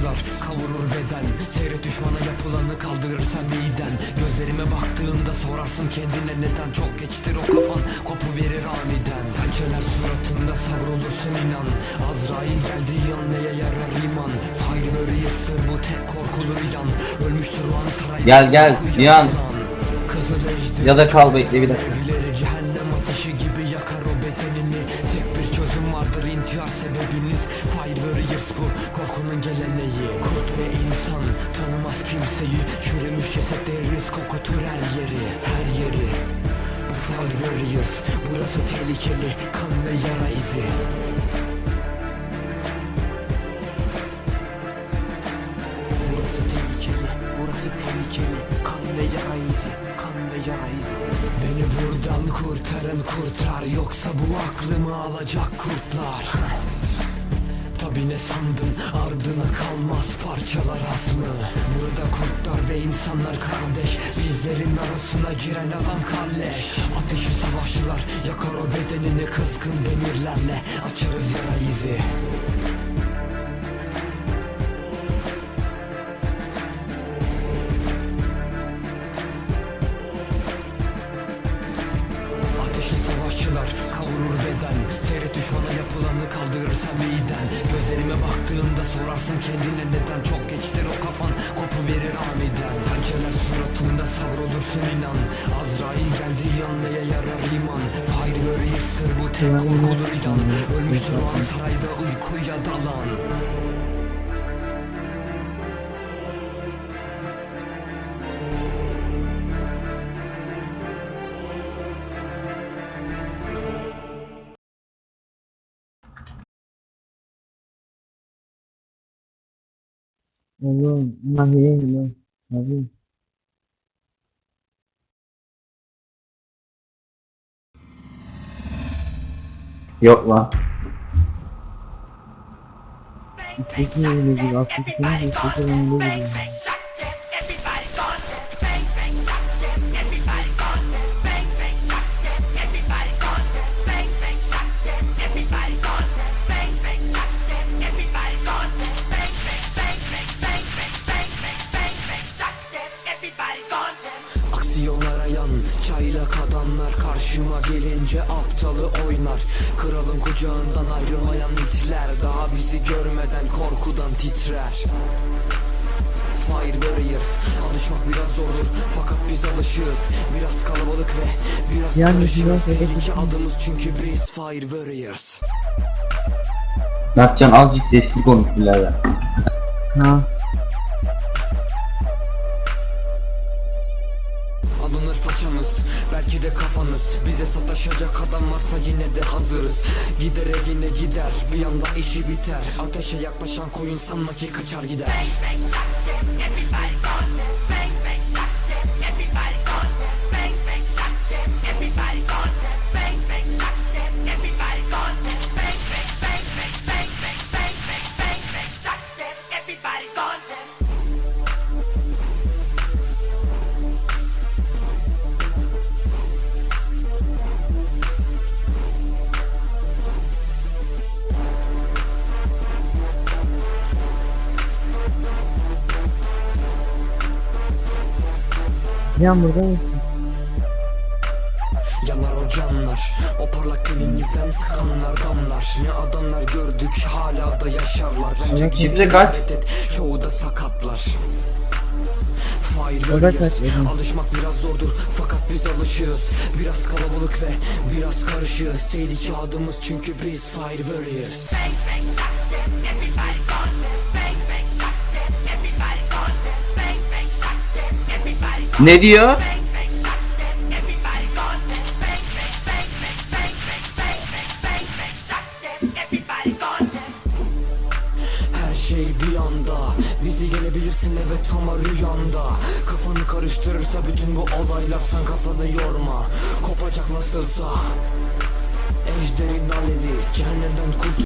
savaşçılar kavurur beden. Seyret düşmana yapılanı kaldırırsan miden Gözlerime baktığında sorarsın kendine neden. Çok geçtir o kafan kopu verir aniden. Pençeler suratında savrulursun inan. Azrail geldiği an neye yarar iman. Fire ve Reis'tir bu tek korkulur yan Ölmüştür o an sarayda Gel, gel. Kızıl ejder Ya da kal, bekle bir dakika. Fire Warriors bu korkunun geleneği. Kurt ve insan tanımaz kimseyi. Çürümüş cesetleriniz kokutur her yeri Her yeri. Fire Warriors burası tehlikeli kan ve yara izi. Burası tehlikeli, burası tehlikeli. Kan ve yara izi, kan ve yara izi. Beni buradan kurtarın kurtar. Yoksa bu aklımı alacak kurtlar Tabi sandın? Ardına kalmaz parçalar asmı. Burada kurtlar ve insanlar kardeş. Bizlerin arasına giren adam kalleş Ateşi savaşçılar yakar o bedenini kızgın demirlerle. Açarız yara izi düşmana yapılanı kaldırırsa miden Gözlerime baktığında sorarsın kendine neden. Çok geçtir o kafan kopu verir aniden. Pençeler suratında savrulursun inan. Azrail geldiği an neye yarar iman. Fire Reis'tir bu tek korkulur yan Ölmüştür o an sarayda uykuya dalan Oğlum nahiye lan. Abi. Yok lan. İsteki öyle bir Afrika'nın isteki önünde gibi. Aksiyonlara yan çaylak adamlar Karşıma gelince aptalı oynar. Kralın kucağından ayrılmayan itler Daha bizi görmeden korkudan titrer. Fire Warriors Alışmak biraz zordur fakat biz alışığız. Biraz kalabalık ve biraz Yani karışığız biraz Tehlike adımız çünkü biz Fire Warriors. Mertcan azıcık sesli konuş birader. Ha. Belki de kafanız. Bize sataşacak adam varsa yine de hazırız. Gidere yine gider. Bir anda işi biter. Ateşe yaklaşan koyun sanma ki kaçar gider Yan burada mısın? Yanar o canlar O parlak teninizden kanlar damlar. Ne adamlar gördük hala da yaşarlar. Bence Evet, gidip şimdi kaç? ziyaret et Çoğu da sakatlar. Evet, evet, evet. Alışmak biraz zordur fakat biz alışığız Biraz kalabalık ve biraz karışığız Tehlike adımız çünkü biz Fire Warriors Ne diyor? Şey bir anda. Bizi gelebilirsin evet ama rüyanda. Kafanı karıştırırsa bütün bu olaylar Sen kafanı yorma. Kopacak nasılsa. Ejderin alevi Cehennemden kurt